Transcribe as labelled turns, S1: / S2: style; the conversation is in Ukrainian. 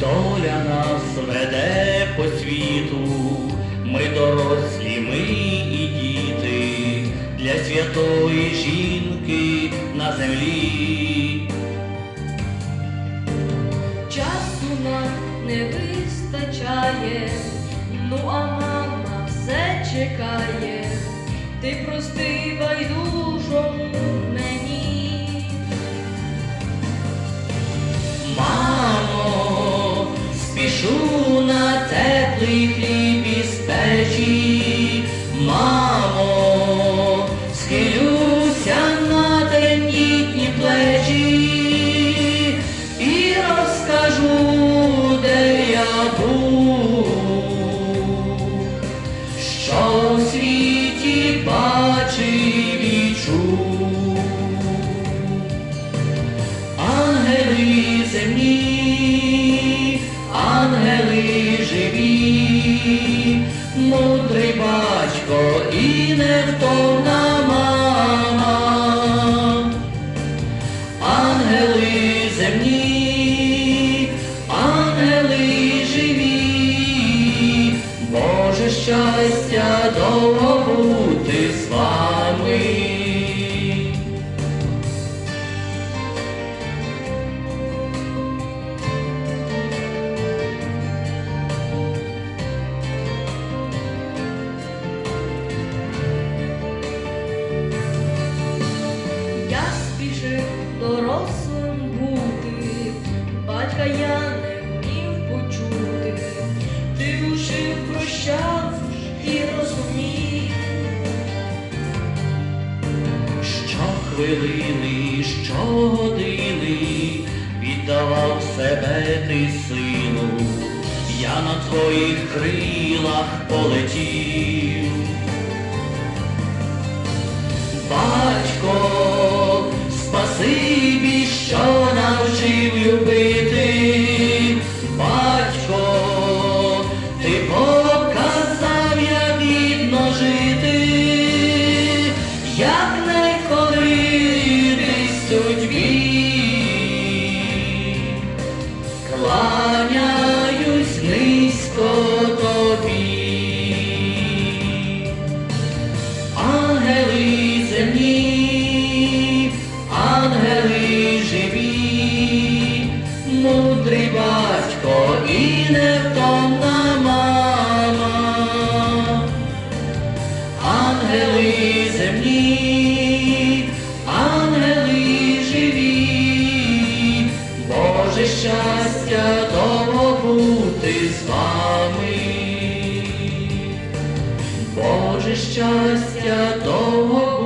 S1: доля нас веде по світу, ми дорослі, ми і діти для святої жінки на землі.
S2: Часу нам не вистачає, ну а мама все чекає. Ти прости байдужому
S1: спішу на теплий хліб із печі. Мамо, схилюся на тендітні плечі і
S2: дорослим бути, батька я не вмів почути. Ти душив, прощав і розумів.
S1: Щохвилини, щогодини віддавав себе ти сину, я на твоїх крилах полетів. Невтомна мама. Ангели земні, ангели живі, Боже щастя довго бути з вами. Боже щастя довго